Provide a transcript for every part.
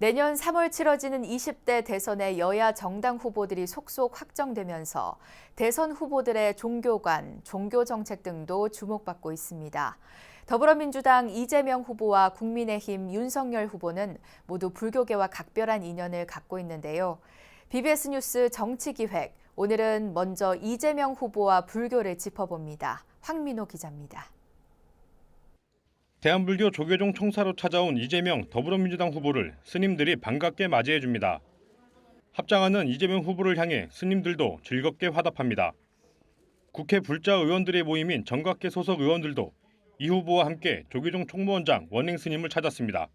내년 3월 치러지는 20대 대선의 여야 정당 후보들이 속속 확정되면서 대선 후보들의 종교관, 종교 정책 등도 주목받고 있습니다. 더불어민주당 이재명 후보와 국민의힘 윤석열 후보는 모두 불교계와 각별한 인연을 갖고 있는데요. BBS 뉴스 정치기획, 오늘은 먼저 이재명 후보와 불교를 짚어봅니다. 황민호 기자입니다. 대한불교 조계종 총사로 찾아온 이재명 더불어민주당 후보를 스님들이 반갑게 맞이해 줍니다. 합장하는 이재명 후보를 향해 스님들도 즐겁게 화답합니다. 국회 불자 의원들의 모임인 정각계 소속 의원들도 이 후보와 함께 조계종 총무원장 원행 스님을 찾았습니다.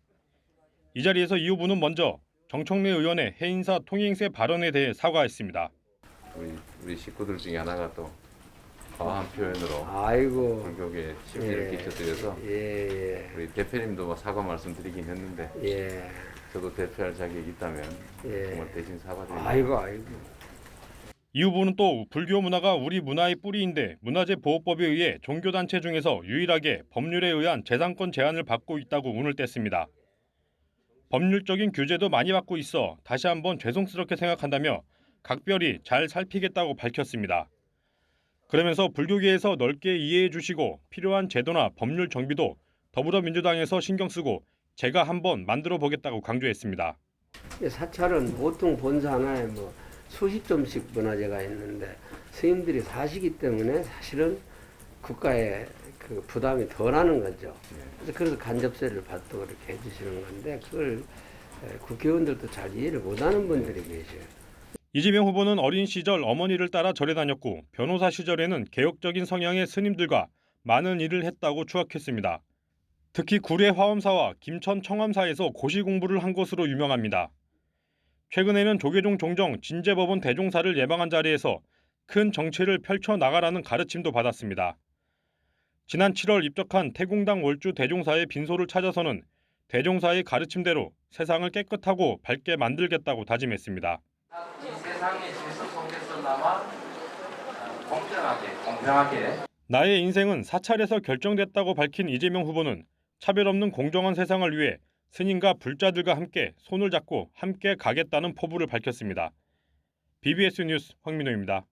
이 자리에서 이 후보는 먼저 정청래 의원의 해인사 통행세 발언에 대해 사과했습니다. 우리 우리 식구들 중에 하나가 또 과한 표현으로 아이고 불교계에 심려를 예. 끼쳐드려서 예 예 우리 대표님도 뭐 사과 말씀드리긴 했는데 예. 저도 대표할 자격이 있다면 예. 정말 대신 사과드립니다. 아이고 아이고 이 후보는 또 불교 문화가 우리 문화의 뿌리인데 문화재 보호법에 의해 종교단체 중에서 유일하게 법률에 의한 재산권 제한을 받고 있다고 운을 뗐습니다. 법률적인 규제도 많이 받고 있어 다시 한번 죄송스럽게 생각한다며 각별히 잘 살피겠다고 밝혔습니다. 그러면서 불교계에서 넓게 이해해 주시고 필요한 제도나 법률 정비도 더불어민주당에서 신경 쓰고 제가 한번 만들어 보겠다고 강조했습니다. 이 사찰은 보통 본사 하나에 뭐 수십 점씩 문화재가 있는데 스님들이 사시기 때문에 사실은 국가의 그 부담이 덜하는 거죠. 그래서 간접세를 받도록 이렇게 해주시는 건데 그걸 에, 국회의원들도 잘 이해를 못하는 분들이 계셔요. 이재명 후보는 어린 시절 어머니를 따라 절에 다녔고 변호사 시절에는 개혁적인 성향의 스님들과 많은 일을 했다고 추억했습니다. 특히 구례 화엄사와 김천 청암사에서 고시 공부를 한 것으로 유명합니다. 최근에는 조계종 종정 진제법원 대종사를 예방한 자리에서 큰 정치를 펼쳐 나가라는 가르침도 받았습니다. 지난 7월 입적한 태공당 월주 대종사의 빈소를 찾아서는 대종사의 가르침대로 세상을 깨끗하고 밝게 만들겠다고 다짐했습니다. 이 세상의 질서 속에서나마 어, 공정하게 공평하게 나의 인생은 사찰에서 결정됐다고 밝힌 이재명 후보는 차별 없는 공정한 세상을 위해 스님과 불자들과 함께 손을 잡고 함께 가겠다는 포부를 밝혔습니다. BBS 뉴스 황민호입니다.